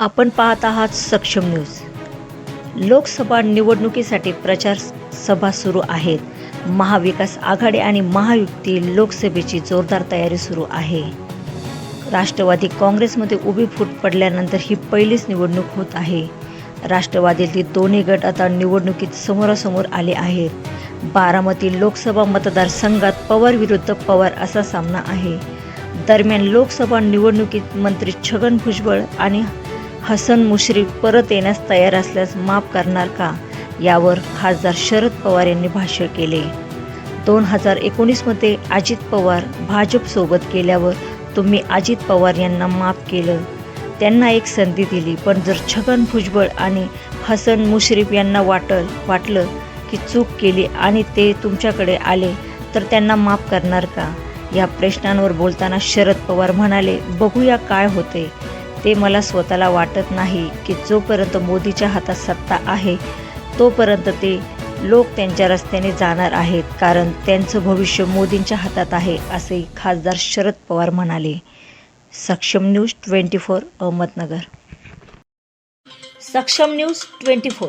आपण पाहत आहात सक्षम न्यूज. लोकसभा निवडणुकीसाठी प्रचार सभा सुरू आहेत. महाविकास आघाडी आणि महायुती लोकसभेची जोरदार तयारी सुरू आहे. राष्ट्रवादी काँग्रेसमध्ये उभी फूट पडल्यानंतर ही पहिलीच निवडणूक होत आहे. राष्ट्रवादीतील दोन्ही गट आता निवडणुकीत समोरासमोर आले आहेत. बारामती लोकसभा मतदारसंघात पवार विरुद्ध पवार असा सामना आहे. दरम्यान लोकसभा निवडणुकीत मंत्री छगन भुजबळ आणि हसन मुश्रीफ परत येण्यास तयार असल्यास माफ करणार का? यावर खासदार शरद पवार यांनी भाष्य केले. दोन हजार एकोणीसमध्ये अजित पवार भाजपसोबत गेल्यावर तुम्ही अजित पवार यांना माफ केलं. त्यांना एक संधी दिली पण जर छगन भुजबळ आणि हसन मुश्रीफ यांना वाटल वाटलं की चूक केली आणि ते तुमच्याकडे आले तर त्यांना माफ करणार का? या प्रश्नांवर बोलताना शरद पवार म्हणाले बघूया काय होते. ते मला स्वतःला वाटत नाही की जोपर्यंत मोदीच्या हातात सत्ता आहे तोपर्यंत ते लोक त्यांच्या रस्त्याने जाणार आहेत कारण त्यांचं भविष्य मोदींच्या हातात आहे असे खासदार शरद पवार म्हणाले. सक्षम न्यूज ट्वेंटी फोर अहमदनगर. सक्षम न्यूज ट्वेंटी फोर.